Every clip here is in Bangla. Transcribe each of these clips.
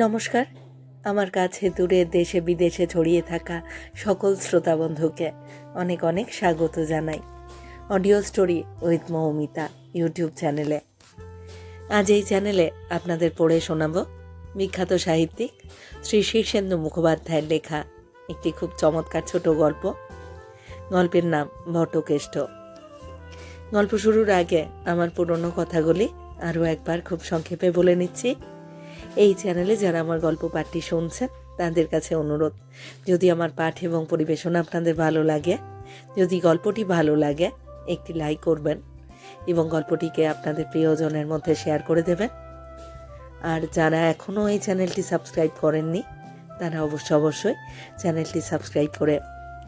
নমস্কার। আমার কাছে দূরে দেশে বিদেশে ছড়িয়ে থাকা সকল শ্রোতা বন্ধুকে অনেক অনেক স্বাগত জানাই। Audio story with Moumita YouTube চ্যানেলে। আজ এই চ্যানেলে আপনাদের পড়ে শোনাব বিখ্যাত সাহিত্যিক শ্রী শীর্ষেন্দু মুখোপাধ্যায়ের লেখা একটি খুব চমৎকার ছোট গল্প। গল্পের নাম ভট্টকেষ্ট। গল্প শুরুর আগে আমার পুরনো কথাগুলি আরও একবার খুব সংক্ষেপে বলে নিচ্ছি। এই চ্যানেলে যারা আমার গল্প পাঠটি শুনছেন, তাদের কাছে অনুরোধ। যদি আমার পাঠ এবং পরিবেশনা আপনাদের ভালো লাগে, যদি গল্পটি ভালো লাগে, একটি লাইক করবেন এবং গল্পটিকে আপনাদের প্রিয়জনের মধ্যে শেয়ার করে দেবেন। আর যারা এখনও এই চ্যানেলটি সাবস্ক্রাইব করেননি, তারা অবশ্য অবশ্যই চ্যানেলটি সাবস্ক্রাইব করে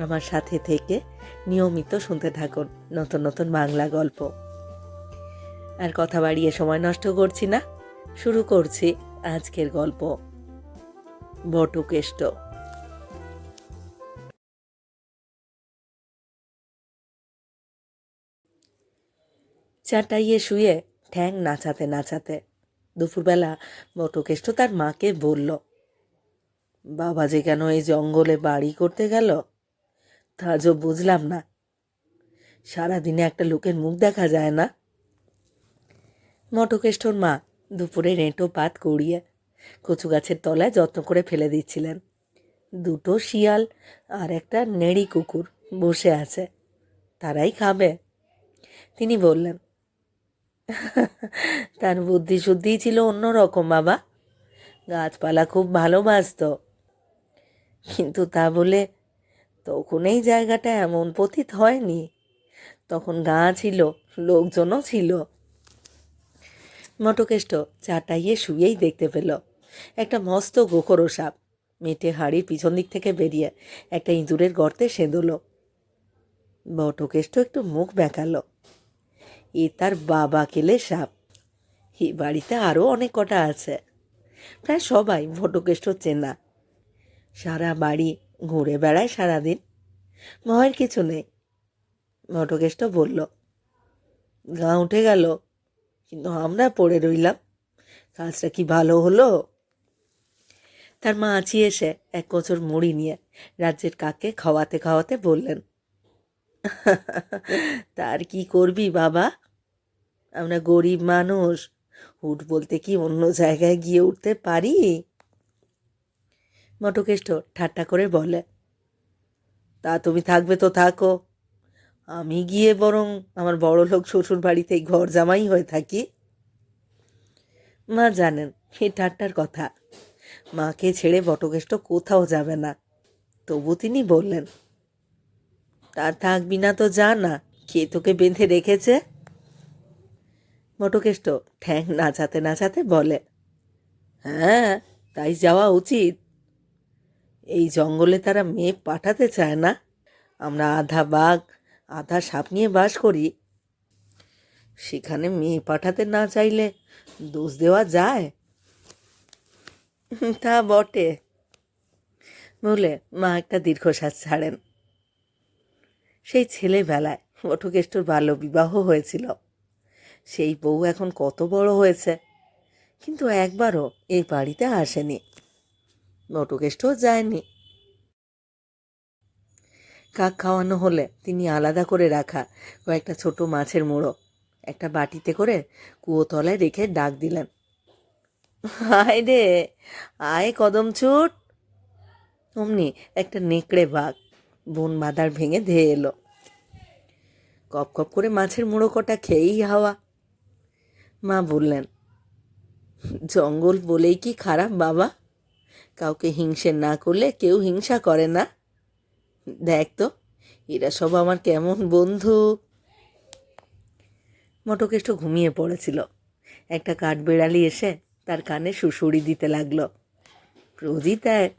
আমার সাথে থেকে নিয়মিত শুনতে থাকুন নতুন নতুন বাংলা গল্প। আর কথা বাড়িয়ে সময় নষ্ট করছি না, শুরু করছি আজকের গল্প। বটকেষ্ট। চাটাইয়ে শুয়ে ঠ্যাং নাচাতে নাচাতে দুপুরবেলা বটকেষ্ট তার মাকে বলল, বাবা যে কেন এই জঙ্গলে বাড়ি করতে গেল? তা আজও বুঝলাম না। সারাদিনে একটা লোকের মুখ দেখা যায় না? মটকেষ্টর মা দুপুরে রেঁটো, পাত, কুড়িয়ে কচু গাছের তলায় যত্ন করে ফেলে দিচ্ছিলেন। দুটো শিয়াল আর একটা নেড়ি কুকুর বসে আছে। তারাই খাবে। তিনি বললেন, তার বুদ্ধি শুদ্ধি ছিল অন্যরকম, বাবা। গাছপালা খুব ভালোবাসত। কিন্তু তা বলে তখন এই জায়গাটা এমন পতিত হয়নি। তখন গা ছিল, লোকজনও ছিল। মটকেষ্ট চাটাইয়ে শুয়েই দেখতে পেল। একটা মস্ত গোখরো সাপ। মেটে হাড়ির পিছন দিক থেকে বেরিয়ে একটা ইঁদুরের গর্তে সেঁদল। বটকেষ্ট একটু মুখ বেঁকালো। এ তার বাবা কেলে সাপ। এ বাড়িতে আরও অনেক কটা আছে। প্রায় সবাই বটকেষ্ট চেনা। সারা বাড়ি ঘুরে বেড়ায় সারাদিন। ভয়ের কিছু নেই। বটকেষ্ট বলল, গা উঠে গেল। কিন্তু আমরা পড়ে রইলাম। কাজটা কি ভালো হলো? তার মা আছি এসে এক কোচর মুড়ি নিয়ে রাজ্যের কাকে খাওয়াতে খাওয়াতে বললেন, তার কি করবি বাবা? আমরা গরিব মানুষ, উঠ বলতে কি অন্য জায়গায় গিয়ে উঠতে পারি? মটকেষ্ট ঠাট্টা করে বলে, তা তুমি থাকবে তো থাকো। আমি গিয়ে বরং আমার বড় লোক শ্বশুর বাড়িতেই ঘর জামাই হয়ে থাকি। মা জানেন এই ঠাট্টার কথা। মাকে ছেড়ে বটকেষ্ট কোথাও যাবে না। তবু তিনি বললেন তা থাকবি না তো যা না, কে তোকে বেঁধে রেখেছে? বটকেষ্ট ঠ্যাং নাচাতে নাচাতে বলে হ্যাঁ তাই যাওয়া উচিত। এই জঙ্গলে তারা মেয়ে পাঠাতে চায় না। আমরা আধা বাঘ আধা সাপ নিয়ে বাস করি। সেখানে মেয়ে পাঠাতে না চাইলে দোষ দেওয়া যায়? তা বটে। বলে, মা একটা দীর্ঘশ্বাস ছাড়েন। সেই ছেলেবেলায় বটকেষ্টর বাল্য বিবাহ হয়েছিল। সেই বউ এখন কত বড় হয়েছে। কিন্তু একবারও এই বাড়িতে আসেনি। বটকেষ্টও যায়নি। কাক খাওয়ানো হলে তিনি আলাদা করে রাখা কয়েকটা ছোট মাছের মোড়ো একটা বাটিতে করে কুয়োতলায় রেখে ডাক দিলেন। আয় রে, আয় কদম ছুট অমনি একটা নেকড়ে বাঘ বন বাঁধার ভেঙে ধেয়ে এলো। কপ কপ করে মাছের মুড়ো কটা খেয়েই হাওয়া। মা বললেন, জঙ্গল বলেই কি খারাপ বাবা? কাউকে হিংসে না করলে কেউ হিংসা করে না। দেখ তো এরা সব আমার কেমন বন্ধু। মটকেষ্ট ঘুমিয়ে পড়েছিল। একটা কাঠবেড়ালি এসে তার কানে সুসুড়ি দিতে লাগল। দেয়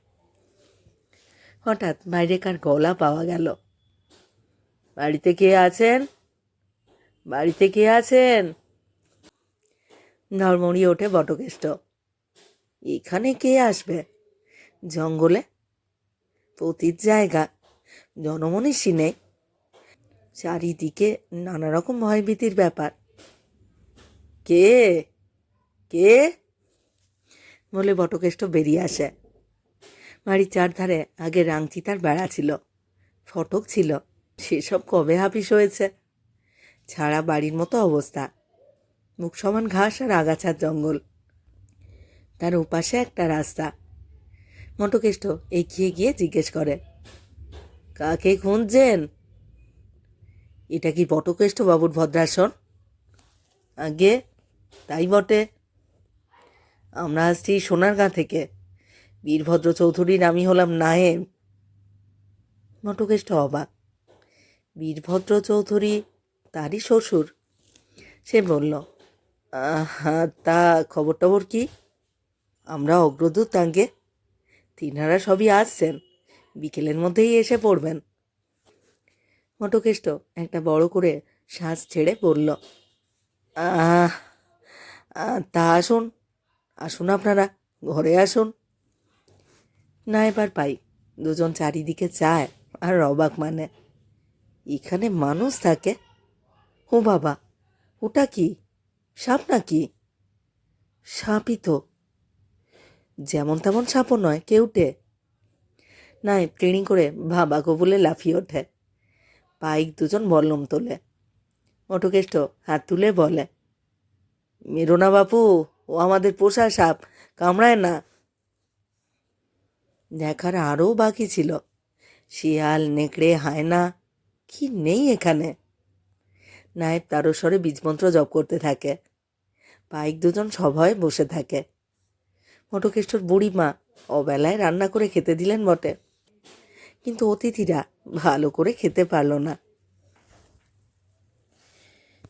হঠাৎ বাইরে কার গলা পাওয়া গেল। বাড়িতে কে আছেন? বাড়িতে কে আছেন? ধর্মড়িয়ে ওঠে বটকেষ্ট। এখানে কে আসবে? জঙ্গলে? পতির জায়গা। জনমনীষী নেই চারিদিকে নানা রকম ভয়ভীতির ব্যাপার। কে? কে? বলে বটকেষ্ট বেরিয়ে আসে। বাড়ির চারধারে আগে রাংচি তার বেড়া ছিল। ফটক ছিল। সেসব কবে হাফিস হয়েছে? ছাড়া বাড়ির মতো অবস্থা। মুখ সমান ঘাস আর আগাছার জঙ্গল। তার ওপাশে একটা রাস্তা। মটকেষ্ট এগিয়ে গিয়ে জিজ্ঞেস করে কাকে খুঁজছেন? এটা কি বটকেষ্ট বাবুর ভদ্রাসন? আগে তাই বটে। আমরা আসছি সোনারগাঁ থেকে। বীরভদ্র চৌধুরীর আমি হলাম নায়েব মটকেষ্ট অবাক। বীরভদ্র চৌধুরী তারই শ্বশুর। সে বলল "আহা, তা খবর টবর কি? আমরা অগ্রদূত তাঙ্কে তিনারা সবই আসছেন। বিকেলের মধ্যেই এসে পড়বেন। মটকেষ্ট একটা বড় করে শ্বাস ছেড়ে আহ, তা আসুন আসুন আপনারা ঘরে আসুন। না এবার পাই। দুজন চারিদিকে চায় আর অবাক মানে। এখানে মানুষ থাকে? ও বাবা ওটা কি? সাপ নাকি? সাপই তো। যেমন তেমন সাপও নয় কেউটে। নাই, ট্রেনিং করে ভাবা বলে লাফিয়ে ওঠে। পাইক দুজন বল্লম তোলে। অটোকেষ্ট হাত তুলে বলে, মেরো না বাপু, ও আমাদের পোষা সাপ, কামড়ায় না। দেখার আরও বাকি ছিল, শিয়াল, নেকড়ে, হায়না, কি নেই এখানে? নায়েব তারস্বরে বীজমন্ত্র জপ করতে থাকে। পাইক দুজন সভয়ে বসে থাকে। মটকেষ্টর বুড়ি মা অবেলায় রান্না করে খেতে দিলেন বটে। কিন্তু অতিথিরা ভালো করে খেতে পারল না।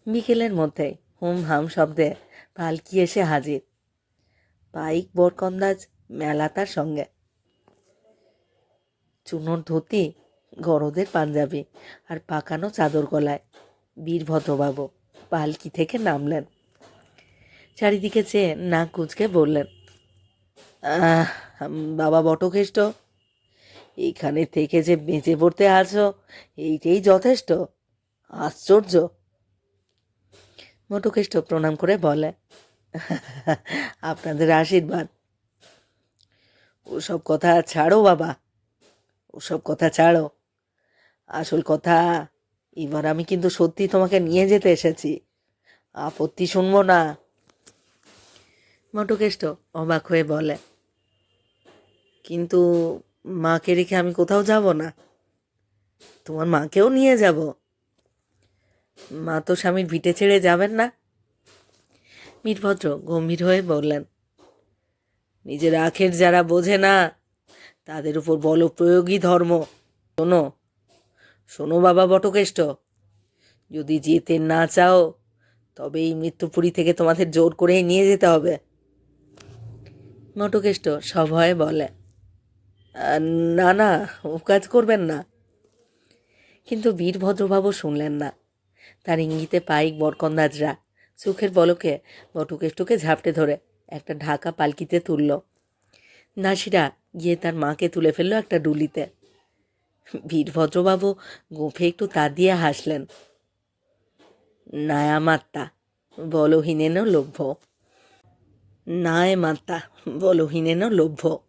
বিকেলের মধ্যে হুম হাম শব্দে পালকি এসে হাজির। পাইক বরকন্দাজ মেলা তার সঙ্গে। চুনোর ধুতি গরদের পাঞ্জাবি আর পাকানো চাদর গলায় বীরভদ্রবাবু পালকি থেকে নামলেন। চারিদিকে চেয়ে নাক কুচকে বললেন বাবা বটকেষ্ট এখানে থেকে যে বেঁচে পড়তে আছো এইটাই যথেষ্ট। আশ্চর্য। বটকেষ্ট প্রণাম করে বলে, আপনাদের আশীর্বাদ। ওসব কথা ছাড়ো বাবা, ওসব কথা ছাড়ো। আসল কথা, এবার আমি কিন্তু সত্যি তোমাকে নিয়ে যেতে এসেছি। আপত্তি শুনব না। মটকেষ্ট অবাক হয়ে বলে, কিন্তু মাকে রেখে আমি কোথাও যাব না। তোমার মাকেও নিয়ে যাব। মা তো স্বামীর ভিটে ছেড়ে যাবেন না। বীরভদ্র গম্ভীর হয়ে বললেন নিজের আখের যারা বোঝে না তাদের উপর বল প্রয়োগই ধর্ম। শোনো শোনো বাবা বটকেষ্ট যদি যেতে না চাও তবে এই মৃত্যুপুরী থেকে তোমাদের জোর করেই নিয়ে যেতে হবে। মটকেষ্ট সভয়ে বলে। "আহ, না না, ও কাজ করবেন না। কিন্তু বীরভদ্রবাবু শুনলেন না। তার ইঙ্গিতে পাইক বরকন্দাজরা চোখের বলকে বটকেষ্টকে ঝাপটে ধরে একটা ঢাকা পালকিতে তুলল। নাসিরা গিয়ে তার মাকে তুলে ফেলল একটা ডুলিতে। বীরভদ্রবাবু গোফে একটু তা দিয়ে হাসলেন। নায়া মাত্তা বলহীনেন লভ্য। নায় মাত্তা বলহীনেন লভ্য।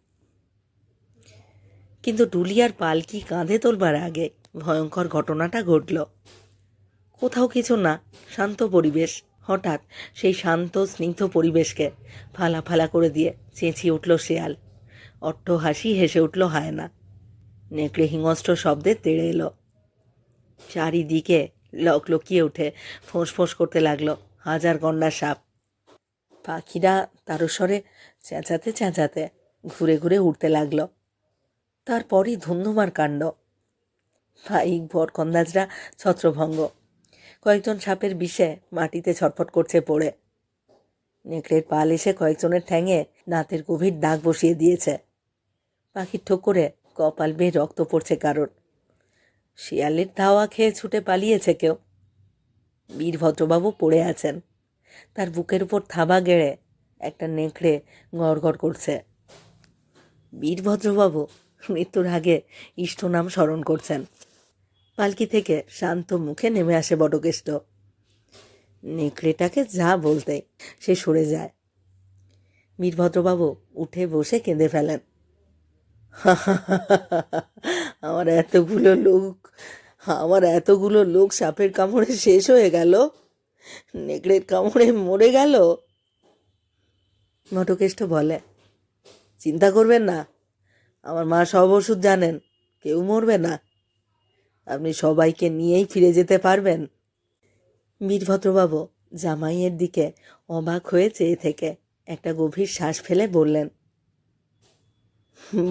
কিন্তু ডুলিয়ার পালকি কাঁধে তোলবার আগে ভয়ঙ্কর ঘটনাটা ঘটল। কোথাও কিছু না, শান্ত পরিবেশ। হঠাৎ সেই শান্ত, স্নিগ্ধ পরিবেশকে ফালা ফালা করে দিয়ে চেঁচিয়ে উঠল শেয়াল। অট্ট হাসি হেসে উঠল হায়না। নেকড়ে হিংস্র শব্দে তেড়ে এলো। চারিদিকে লকলকিয়ে উঠে ফোঁস ফোঁস করতে লাগল হাজার গন্ডার সাপ। পাখিরা তারস্বরে চেঁচাতে চেঁচাতে ঘুরে ঘুরে উঠতে লাগল। তারপরই ধুন্ধুমার কাণ্ড। পাইক ভরকন্দাজরা ছত্রভঙ্গ। কয়েকজন সাপের বিষে মাটিতে ছটফট করছে পড়ে। নেকড়ের পাল এসে কয়েকজনের ঠ্যাঙে দাঁতের গভীর দাগ বসিয়ে দিয়েছে। পাখির ঠোকরে কপাল বেয়ে রক্ত পড়ছে কারোর। শিয়ালের ধাওয়া খেয়ে ছুটে পালিয়েছে কেউ। বীরভদ্রবাবু পড়ে আছেন। তার বুকের উপর থাবা গেড়ে একটা নেকড়ে গড় করছে। বীরভদ্রবাবু মৃত্যুর আগে ইষ্ট নাম স্মরণ করছেন। পালকি থেকে শান্ত মুখে নেমে আসে বটকেষ্ট। নেকড়েটাকে যা বলতে সে সরে যায়। বীরভদ্রবাবু উঠে বসে কেঁদে ফেলেন। আমার এতগুলো লোক, আমার এতগুলো লোক সাপের কামড়ে শেষ হয়ে গেল। নেকড়ের কামড়ে মরে গেল। নটকেষ্ট বলে, চিন্তা করবেন না আমার মা সব ওষুধ জানেন, কেউ মরবে না। আপনি সবাইকে নিয়েই ফিরে যেতে পারবেন। বীরভদ্রবাবু জামাইয়ের দিকে অবাক হয়ে চেয়ে থেকে। একটা গভীর শ্বাস ফেলে বললেন,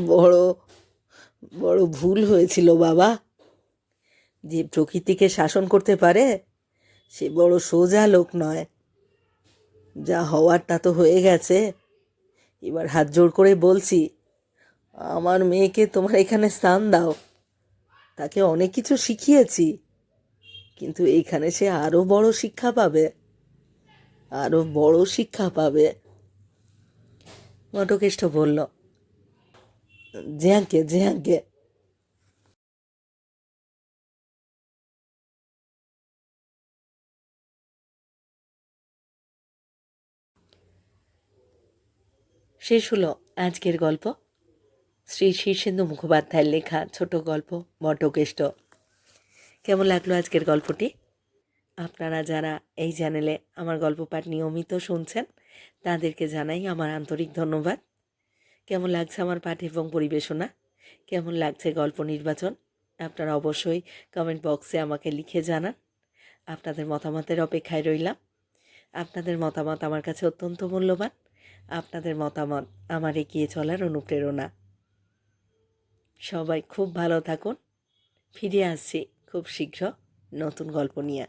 বড় বড় ভুল হয়েছিল বাবা। যে প্রকৃতিকে শাসন করতে পারে, সে বড় সোজা লোক নয়। যা হওয়ার তা তো হয়ে গেছে। এবার হাত জোড় করে বলছি আমার মেয়েকে তোমার এখানে স্থান দাও। তাকে অনেক কিছু শিখিয়েছি, কিন্তু এইখানে সে আরও বড় শিক্ষা পাবে আরও বড় শিক্ষা পাবে। মটকেষ্ট বলল জ্যাঁকে জ্যাঁকে শেষ হলো আজকের গল্প। শ্রী শীর্ষেন্দু মুখোপাধ্যায়ের লেখা ছোট গল্প বটকেষ্ট কেমন লাগল আজকের গল্পটি? আপনারা যারা এই চ্যানেলে আমার গল্প পাঠ নিয়মিত শুনছেন, তাদেরকে জানাই আমার আন্তরিক ধন্যবাদ। কেমন লাগছে আমার পাঠ এবং পরিবেশনা? কেমন লাগছে গল্প নির্বাচন? আপনারা অবশ্যই কমেন্ট বক্সে আমাকে লিখে জানান। আপনাদের মতামতের অপেক্ষায় রইলাম। আপনাদের মতামত আমার কাছে অত্যন্ত মূল্যবান। আপনাদের মতামত আমার এগিয়ে চলার অনুপ্রেরণা। সবাই খুব ভালো থাকুন। ফিরে আসছি খুব শীঘ্র নতুন গল্প নিয়ে।